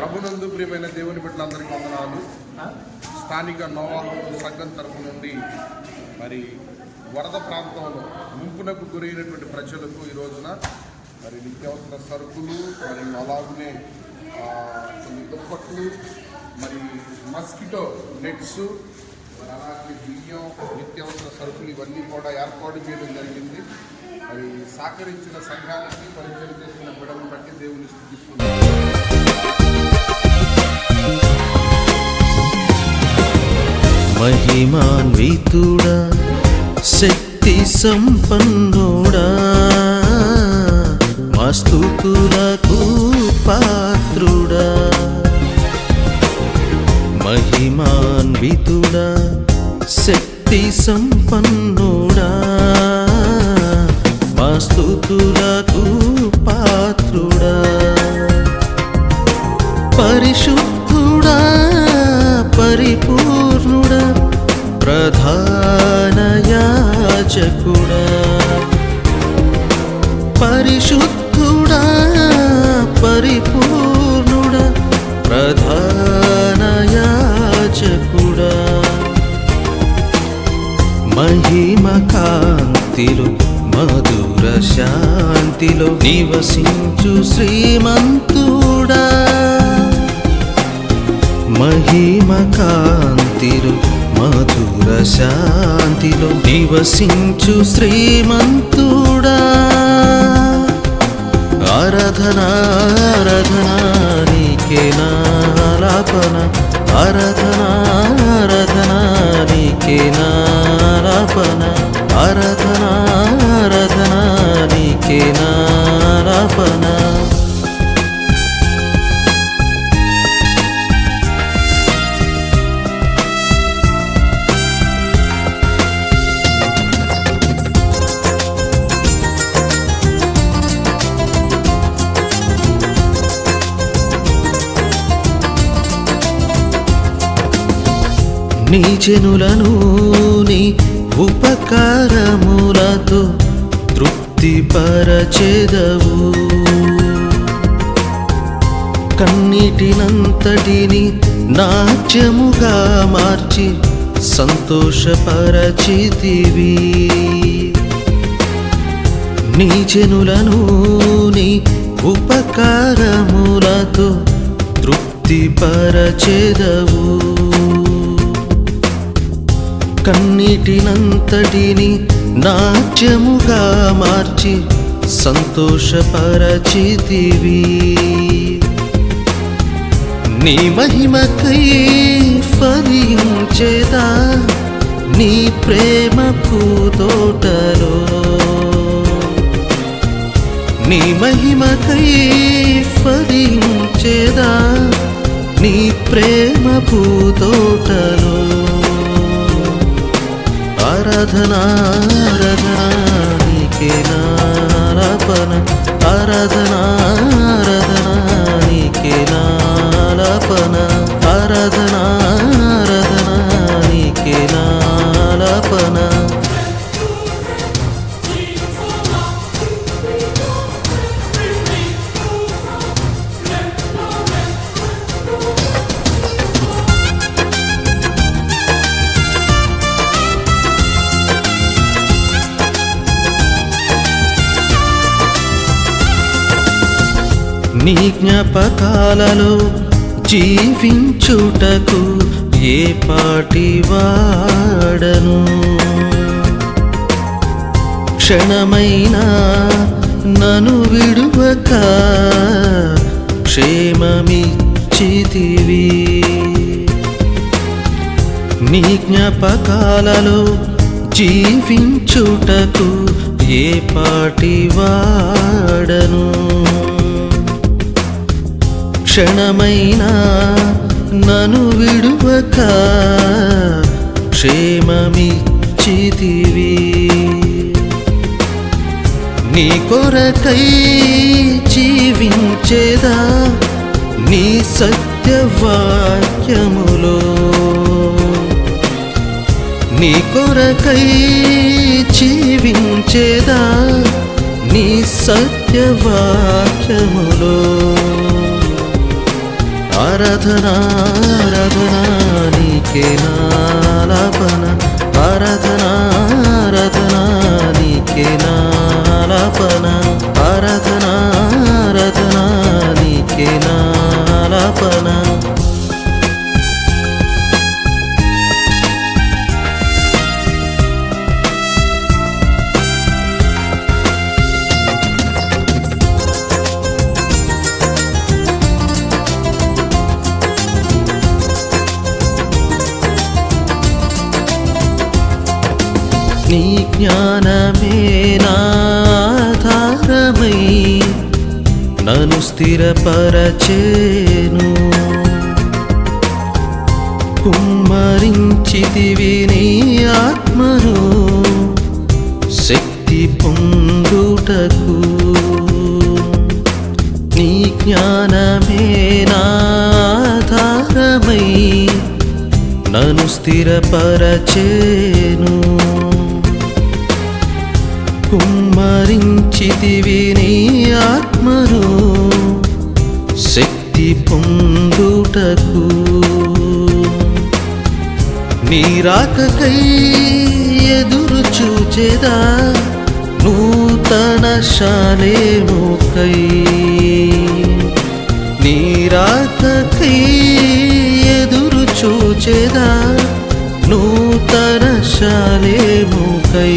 ప్రభునందు ప్రియమైన దేవుని బిడ్డలందరికీ వందనాలు. స్థానిక నోవాహు సంఘం తరపు నుండి మరి వరద ప్రాంతంలో ముంపునకు గురైనటువంటి ప్రజలకు ఈ రోజున మరి నిత్యావసర సరుకులు మరియు అలాగనే కొన్ని దుప్పట్లు మరి మస్కిటో నెట్స్ మరి అలాగే బియ్యం నిత్యావసర సరుకులు ఇవన్నీ కూడా ఏర్పాటు చేయడం జరిగింది. మరి సహకరించిన సంఘానికి పరిచయం చేసిన బిడలను బట్టి దేవుని స్థితిస్తున్నాం. మహిమాన్వితుడా శక్తి సంపన్నుడా వస్తుతులకు పాత్రుడా మహిమాన్వితుడా శక్తి సంపన్నుడా స్థుతులకు పాత్రుడా. పరిశుద్ధుడా పరిపూర్ణుడా ప్రధాన యాచకుడా పరిశుద్ధుడా పరిపూర్ణుడా ప్రధాన యాచకుడా మహిమ కాంతిలో మధుర శాంతిలో నివసించు శ్రీమంతుడా. మహిమ కాంతిలో మధుర శాంతిలో నివసించు శ్రీమంతుడా. ఆరాధన ఆరాధన నీకే నాలాపన ఆరాధన ఆరాధన నీకే నాలాపన ఆరాధన ఆరాధన నీకే నాలాపన నీ జనులను నీ ఉపకారములతో తృప్తిపరచెదవు కన్నీటినంతటిని నాట్యముగా మార్చి సంతోషపరచితివి. నీ జనులను నీ ఉపకారములతో తృప్తిపరచెదవు. కన్నీటినంతటిని నాట్యముగా మార్చి సంతోషపరచితివి. నీ మహిమకై ఫలించేదా నీ ప్రేమకు తోటలో. నీ మహిమకై ఫలించేదా నీ ప్రేమకు తోటలో. ఆరాధన ఆరాధన నీ జ్ఞాపకాలలో జీవించుటకు ఏ పాటి వాడను? క్షణమైనా నను విడువక క్షేమమిచ్చితివి. నీ జ్ఞాపకాలలో జీవించుటకు ఏ పాటి వాడను? క్షణమైనా నను విడువక క్షేమమిచ్చితివి. నీ కొరకై జీవించేదా నీ సత్యవాక్యములో? నీ కొరకై జీవించేదా నీ సత్యవాక్యములో? ఆరాధనా ఆరాధనా నీకే నాలాపన. ఆరాధనా ఆరాధనా నీకే నీ జ్ఞానమే నాధారమై నన్ను స్థిరపరచేను. కుమ్మరించితివి నీ ఆత్మను శక్తి పొందుటకు. నీ జ్ఞానమే నాధారమై నన్ను స్థిరపరచేను. కుమ్మరించితివి నీ ఆత్మను శక్తి పొందుటకు. నీరాకకై ఎదురు చూచేదా నూతన శాలేముకై నీరాకకై ఎదురు చూచేదా నూతన శాలేముకై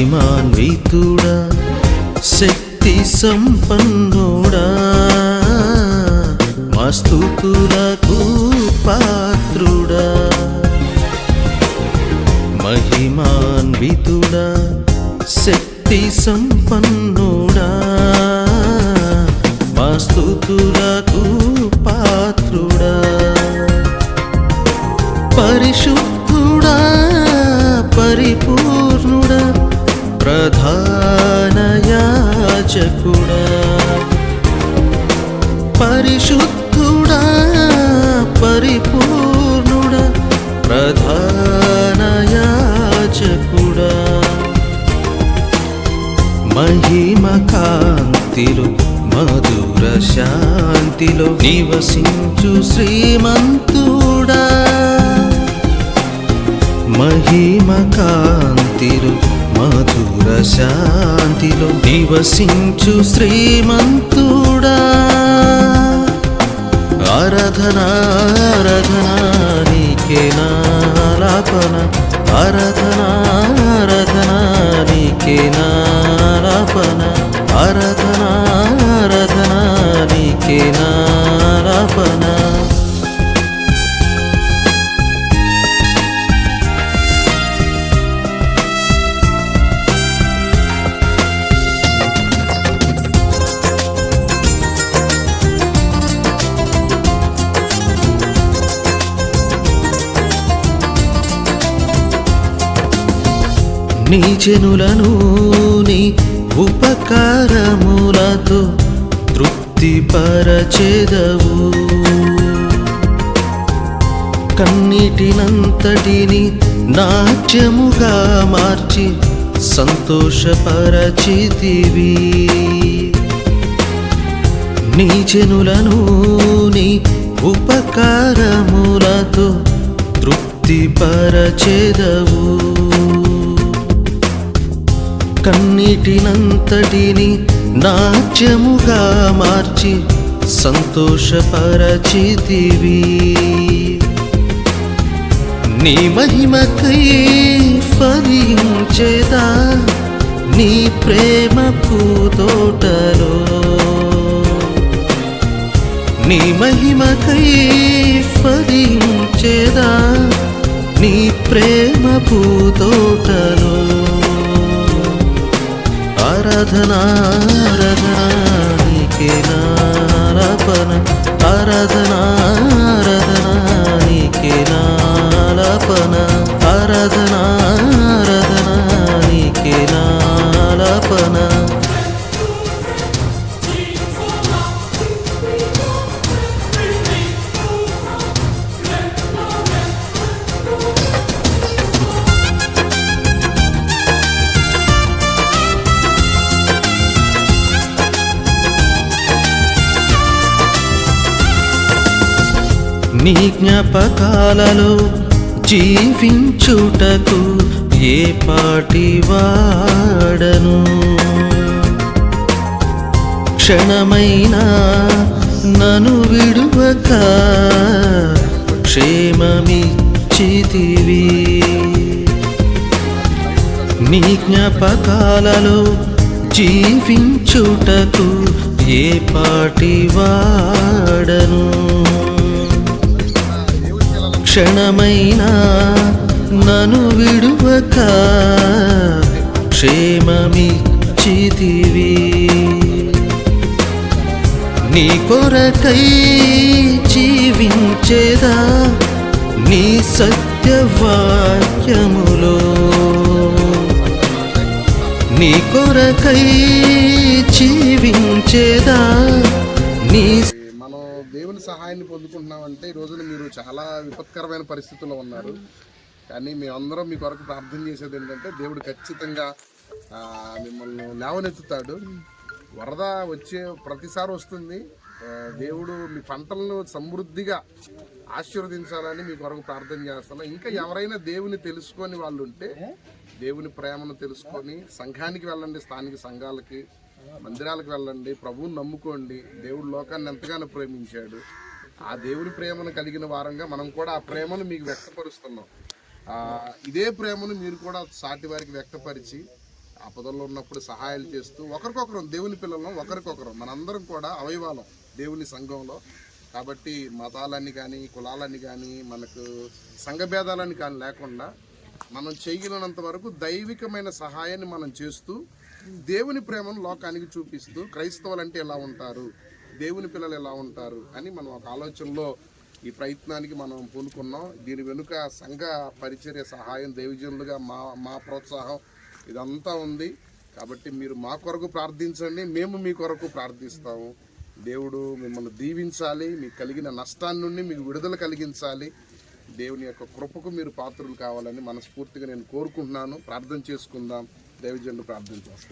మహిమాన్వితుడా శక్తి సంపన్నుడా. మస్తుతులకు పాత్రుడా. మహిమాన్వితుడా శక్తి సంపన్నుడా. మస్తుతులకు పాత్రుడా. మహిమ కాంతిలో మధుర శాంతిలో నివసించు శ్రీమంతుడా. మహిమ కాంతిలో మధుర శాంతిలో నివసించు శ్రీమంతుడా. ఆరాధనా ఆరాధనా నీకే నాలాపన. ఆరాధనా ఆరాధనా నీకే నాలాపన ఆరాధనా ఆరాధనా నీకే నాలాపన నీ చెనులను నీ ఉపకారములతో తృప్తిపరచెదవు. కన్నిటినంతటిని నాట్యముగా మార్చి సంతోషపరచితివి నీ జనులను నీ ఉపకారములతో తృప్తి తృప్తిపరచెదవు. కన్నీటినంతటిని నాట్యముగా మార్చి సంతోషపరచితివి. నీ మహిమకై ఫలించేదా నీ ప్రేమ తోటలో. నీ మహిమకై ఫలించేదా నీ ప్రేమ పూతోటలో ఆరాధనా నీ జ్ఞాపకాలలో జీవించుటకు ఏ పాటి వాడను? క్షణమైనా నను విడువక క్షేమమిచ్చితివి. నీ జ్ఞాపకాలలో జీవించుటకు ఏ పాటి వాడను? క్షణమైనా నను విడువక క్షేమమిచ్చితివి. నీ కొరకై జీవించేదా నీ సత్యవాక్యములో? నీ కొరకై జీవించేదా నీ దేవుని సహాయాన్ని పొందుకుంటున్నామంటే ఈ రోజున మీరు చాలా విపత్కరమైన పరిస్థితుల్లో ఉన్నారు. కానీ మేమందరం మీ కొరకు ప్రార్థన చేసేది ఏంటంటే దేవుడు ఖచ్చితంగా మిమ్మల్ని లేవనెత్తుతాడు. వరద వచ్చే ప్రతిసారి వస్తుంది. దేవుడు మీ పంటలను సమృద్ధిగా ఆశీర్వదించాలని మీ కొరకు ప్రార్థన చేస్తున్నాం. ఇంకా ఎవరైనా దేవుని తెలుసుకొని వాళ్ళు ఉంటే దేవుని ప్రేమను తెలుసుకొని సంఘానికి వెళ్ళండి స్థానిక సంఘాలకి. మందిరాలకు వెళ్ళండి ప్రభువుని నమ్ముకోండి దేవుడు లోకాన్ని ఎంతగానో ప్రేమించాడు. ఆ దేవుని ప్రేమను కలిగిన వారంగా మనం కూడా ఆ ప్రేమను మీకు వ్యక్తపరుస్తున్నాం. ఇదే ప్రేమను మీరు కూడా సాటి వారికి వ్యక్తపరిచి ఆపదల్లో ఉన్నప్పుడు సహాయాలు చేస్తూ ఒకరికొకరు దేవుని పిల్లలం ఒకరికొకరు మనందరం కూడా అవయవాలం దేవుని సంఘంలో. కాబట్టి మతాలని కానీ కులాలని కానీ మనకు సంఘ భేదాలని కానీ లేకుండా మనం చేయగలిగినంత వరకు దైవికమైన సహాయాన్ని మనం చేస్తూ దేవుని ప్రేమను లోకానికి చూపిస్తూ క్రైస్తవులు అంటే ఎలా ఉంటారు? దేవుని పిల్లలు ఎలా ఉంటారు? అని మనం ఒక ఆలోచనలో ఈ ప్రయత్నానికి మనం పూనుకున్నాం. దీని వెనుక సంఘ పరిచర్య సహాయం దైవజనులుగా మా మా ప్రోత్సాహం ఇదంతా ఉంది. కాబట్టి మీరు మా కొరకు ప్రార్థించండి. మేము మీ కొరకు ప్రార్థిస్తాము. దేవుడు మిమ్మల్ని దీవించాలి. మీకు కలిగిన నష్టాన్ని నుండి మీకు విడుదల కలిగించాలి. దేవుని యొక్క కృపకు మీరు పాత్రలు కావాలని మనస్ఫూర్తిగా నేను కోరుకుంటున్నాను. ప్రార్థన చేసుకుందాం. দেবের জন্য প্রার্থনা করছি